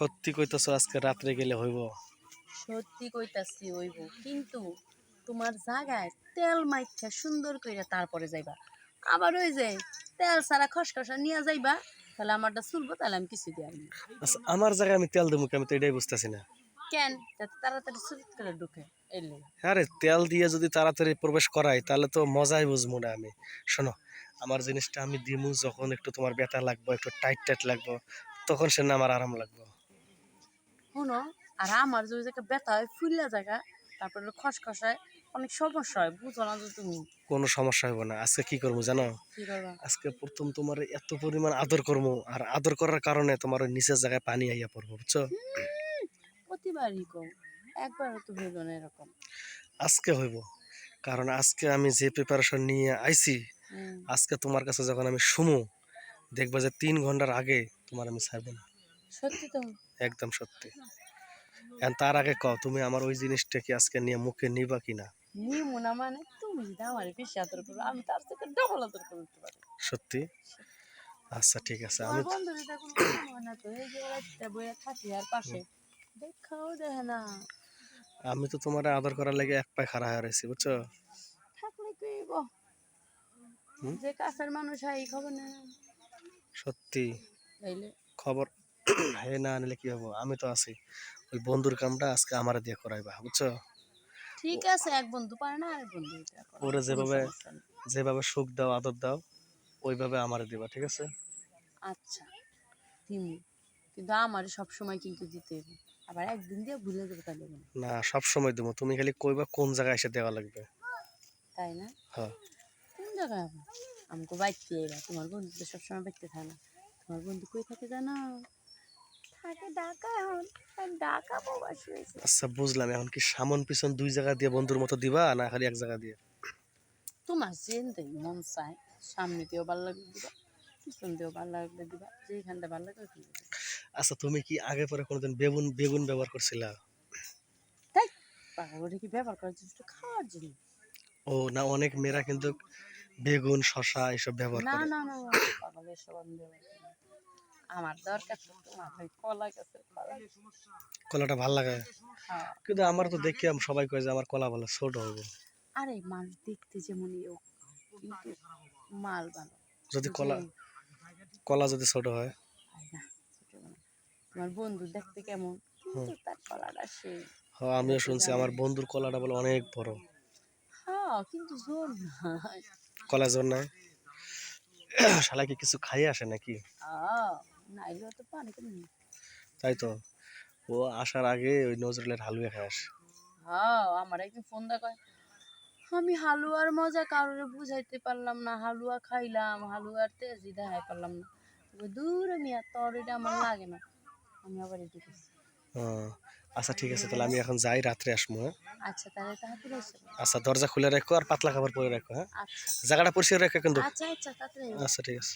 সত্যি কইতেছো আজকে রাত্রে গেলে হইব? সত্যি কইতাছি হইব কিন্তু তোমার জায়গায় তেল মাইখা সুন্দর কইরা তারপরে যাইবা। আবার ওই যে তেল সারা খসখসা নিয়ে যাইবা তাহলে আমারটা চুলবো তাহলে আমি কিছু দিয়ে আনব আচ্ছা আমার জায়গায় আমি তেল দেবো আমি তো এটাই বুঝতেছি না। কেন? যাতে তাড়াতাড়ি চুল করে ঢুকে আরে তেল দিয়ে যদি তাড়াতাড়ি প্রবেশ করাই তাহলে তো মজাই বুঝব না আমি। শোনো আমার জিনিসটা আমি দিমু যখন একটু তোমার ব্যথা লাগবো একটু টাইট টাইট লাগবো তখন সে না আমার আরাম লাগবে। শোনো আর আমার যদি জায়গা ব্যথা হয় ফুললা জায়গা তারপরে খসখসায় অনেক সমস্যা হয় বুঝো না তুমি। কোনো সমস্যা হইব না। আজকে কি করব জানো? আজকে প্রথম তোমার এত পরিমাণ আদর করব আর আদর করার কারণে তোমার নিচের জায়গায় পানি আইয়া পড়ব বুঝছ? প্রতিবারই কম একবারও তো হইল না এরকম। আজকে হইব কারণ আজকে আমি যে প্রিপারেশন নিয়ে আইছি আজকে তোমার কাছে যখন আমি শুমু দেখবা যে তিন ঘণ্টার আগে তোমার আমি ছাড়বো না। সত্যি তো? একদম সত্যি। এখন তার আগে কও তুমি আমার ওই জিনিসটা কি আজকে নিয়ে মুখে নিবা কিনা নিমু না মানে তুমি যদি আমার বেশি আদর করো আমি তার থেকে ডবল আদর করতে পারি সত্যি? আচ্ছা ঠিক আছে। আমি বন্ধুরা কোনো না তো এই যে রাতটা বইয়া থাকি আর পাশে দেখাও দেখে না। আমি তো তোমার আদর করার লাগে এক পায়ে খাড়া হয়ে রয়েছি বুঝছ? থাকলে কি? হুম? যে কাছের মানুষ এই খবর না সত্যি। খবর হে না নিলে কি হব? আমি তো আছি। ওই বন্ধুর কামটা আজকে আমার দিয়ে করাইবা বুঝছ? ঠিক আছে এক বন্ধু পারে না আরেক বন্ধু ওরে যেভাবে যেভাবে সুখ দাও আদর দাও ওইভাবে আমার দিবা ঠিক আছে? আচ্ছা দিমু কিন্তু আমার সব সময় কিন্তু দিতে হবে। আবার একদিন দিয়ে ভুলে দেবো তাহলে না। সব সময় দেবো তুমি খালি কইবা কোন জায়গায় এসে দেওয়া লাগবে। তাই না? হ্যাঁ। কোন জায়গায় আমাকে বাইতে এরা তোমার বন্ধু তো সবসময় বাইতে থাকে না। তোমার বন্ধু কই থাকে জানো? আচ্ছা বুঝলাম। এখন কি সামন পিছন দুই জায়গা দিয়ে বন্ধুর মতো দিবা না খালি এক জায়গা দিয়ে? তোমার যেতে মন চায় সামনে দিয়েও ভালো লাগলে দিবা পিছন দিয়েও ভালো লাগলে দিবা যেখানটা ভালো লাগে ওইখানে দিবা। আচ্ছা তুমি কি আগে পরে কোনোদিন বেগুন বেগুন ব্যবহার করছিলা? তাই? কি ব্যবহার করার খাওয়ার জিনিস ও না অনেক মেয়েরা কিন্তু বেগুন শশা এসব ব্যবহার করে। না না পাগল এসব আমি ব্যবহার করি না। আমার দরকার তো তোমার ওই কলা গাছের কলাটা ভালো লাগে? কিন্তু আমার তো দেখি সবাই কয় যে আমার কলা ভালো ছোট হবে আরে মানুষ দেখতে যেমন মাল ভালো। যদি কলা কলা যদি ছোট হয়। হয় তোমার বন্ধু দেখতে কেমন কিন্তু তার কলাটা সেই। হ্যাঁ আমিও শুনছি আমার বন্ধুর কলাটা বলে অনেক বড়। হ্যাঁ কিন্তু জোর নাই কলা জোর নাই শালা কি কিছু খাইয়ে আসে নাকি? নাইলে তো পানি কেমন তাই তো। ও আসার আগে ওই নজরুলের হালুয়া খায় আসে। হ্যাঁ আমার একদিন ফোন দেখায় আমি হালুয়ার মজা কারোর বুঝাইতে পারলাম না হালুয়া খাইলাম হালুয়ার তেজি দেখাই পারলাম না। দূর মিয়া তোর এটা আমার লাগে না। আমি আবার ও, আচ্ছা ঠিক আছে তাহলে আমি এখন যাই রাত্রে আসব হ্যাঁ? আচ্ছা তাহলে তাড়াতাড়ি এসে। আচ্ছা দরজা খুলে রাখো আর পাতলা খাবার পরে রাখো হ্যাঁ? আচ্ছা। জায়গাটা পরিষ্কার রাখো কিন্তু। আচ্ছা আচ্ছা তাড়াতাড়ি আচ্ছা ঠিক আছে।